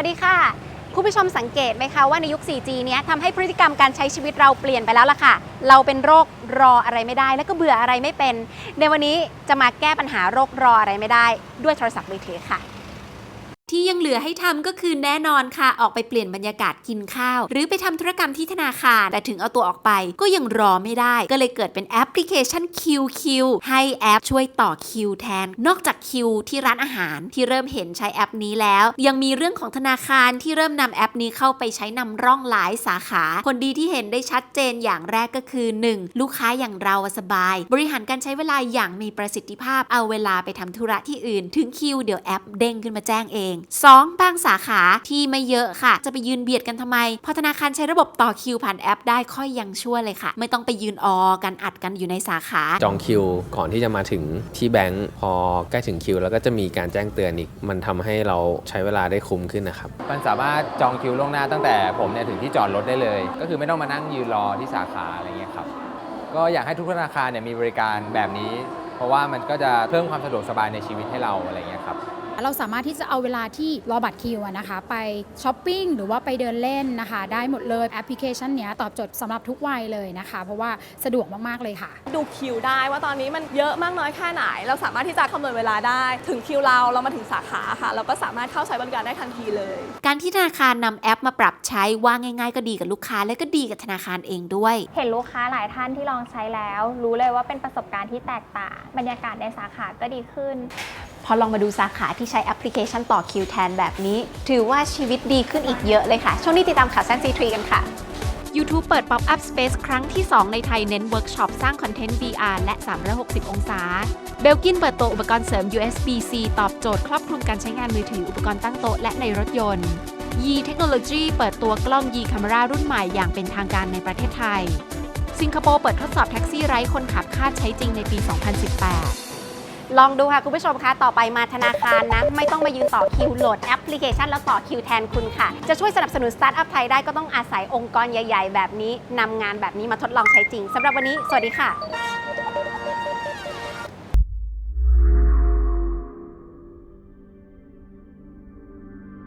ัสดีคุณผู้ชมสังเกตไหมคะว่าในยุค 4G เนี้ยทำให้พฤติกรรมการใช้ชีวิตเราเปลี่ยนไปแล้วล่ะค่ะ เราเป็นโรครออะไรไม่ได้ แล้วก็เบื่ออะไรไม่เป็น ในวันนี้จะมาแก้ปัญหาโรครออะไรไม่ได้ ด้วยโทรศัพท์มือถือค่ะ ที่ยังเหลือให้ทำก็คือแน่นอนค่ะ ออกไปเปลี่ยนบรรยากาศกินข้าว หรือไปทำธุรกรรมที่ธนาคาร แต่ถึงเอาตัวออกไปก็ยังรอไม่ได้ ก็เลยเกิดเป็นแอปพลิเคชัน QQ ให้แอปช่วยต่อคิวแทน นอกจากคิวที่ร้านอาหารที่เริ่มเห็นใช้แอปนี้แล้ว ยังมีเรื่องของธนาคารที่เริ่มนำแอปนี้เข้าไปใช้นำร่องหลายสาขา คนดีที่เห็นได้ชัดเจนอย่างแรกก็คือ 1. ลูกค้าอย่างเราสบาย บริหารการใช้เวลาอย่างมีประสิทธิภาพเอาเวลาไปทำธุระที่อื่น ถึงคิวเดี๋ยวแอปเด้งขึ้นมาแจ้งเอง 2. บางสาขาที่ไม่เยอะค่ะ จะไปยืนเบียดกันทำไมเพราะธนาคารใช้ระบบต่อคิวผ่านแอป ได้ค่อยยังชั่วเลยค่ะ ไม่ต้องไปยืนออกันอัดกันอยู่ในสาขาจองคิวก่อนที่จะมาถึงที่แบงก์พอใกล้ถึงคิว แล้วก็จะมีการแจ้งเตือนอีก มันทำให้เราใช้เวลาได้คุ้มขึ้นนะครับมันสามารถจองคิวล่วงหน้าตั้งแต่ผมเนี่ยถึงที่จอดรถได้เลย ก็คือไม่ต้องมานั่งยืนรอที่สาขาอะไรเงี้ยครับก็อยากให้ทุกธนาคารเนี่ยมีบริการแบบนี้ เพราะว่ามันก็จะเพิ่มความสะดวกสบายในชีวิตให้เราอะไรเงี้ยครับ เราสามารถที่จะเอาเวลาที่รอบัตรคิวอะนะคะไปช้อปปิ้งหรือว่าไปเดินเล่นนะคะ ได้หมดเลยแอปพลิเคชันเนี้ยตอบโจทย์สำหรับทุกวัยเลยนะคะ เพราะว่าสะดวกมากๆเลยค่ะ ดูคิวได้ว่าตอนนี้มันเยอะมากน้อยแค่ไหน เราสามารถที่จะคำนวณเวลาได้ ถึงคิวเราเรามาถึงสาขาค่ะ เราก็สามารถเข้าใช้บริการได้ทันทีเลย การที่ธนาคารนำแอปมาปรับใช้ว่าง่ายๆ ก็ดีกับลูกค้าและก็ดีกับธนาคารเองด้วย เห็นลูกค้าหลายท่านที่ลองใช้แล้ว รู้เลยว่าเป็นประสบการณ์ที่แตกต่าง บรรยากาศในสาขาก็ดีขึ้น พอลองมาดูสาขาที่ใช้แอปพลิเคชันต่อคิวแทนแบบนี้ ถือว่าชีวิตดีขึ้นอีกเยอะเลยค่ะ ช่วงนี้ติดตามข่าวแซนซีทรีกันค่ะ YouTube เปิด Pop Up Space ครั้งที่ 2 ในไทยเน้นเวิร์กช็อปสร้างคอนเทนต์ VR และ 360 องศา เบลกินเปิดตัวอุปกรณ์เสริม USB-C ตอบโจทย์ครอบคลุมการใช้งานมือถืออุปกรณ์ตั้งโต๊ะและในรถยนต์ Yi Technology เปิดตัวกล้อง Yi Camera รุ่นใหม่อย่างเป็นทางการในประเทศไทย สิงคโปร์เปิดทดสอบแท็กซี่ไร้คนขับคาดใช้จริงในปี 2018 ลองดูค่ะคุณผู้ชมคะต่อไปมาธนาคารนะ ไม่ต้องมายืนต่อคิวโหลดแอปพลิเคชันแล้วต่อคิวแทนคุณค่ะ จะช่วยสนับสนุนสตาร์ทอัพไทยได้ก็ต้องอาศัยองค์กรใหญ่ ๆ แบบนี้นำงานแบบนี้มาทดลองใช้จริงสำหรับวันนี้ สวัสดีค่ะ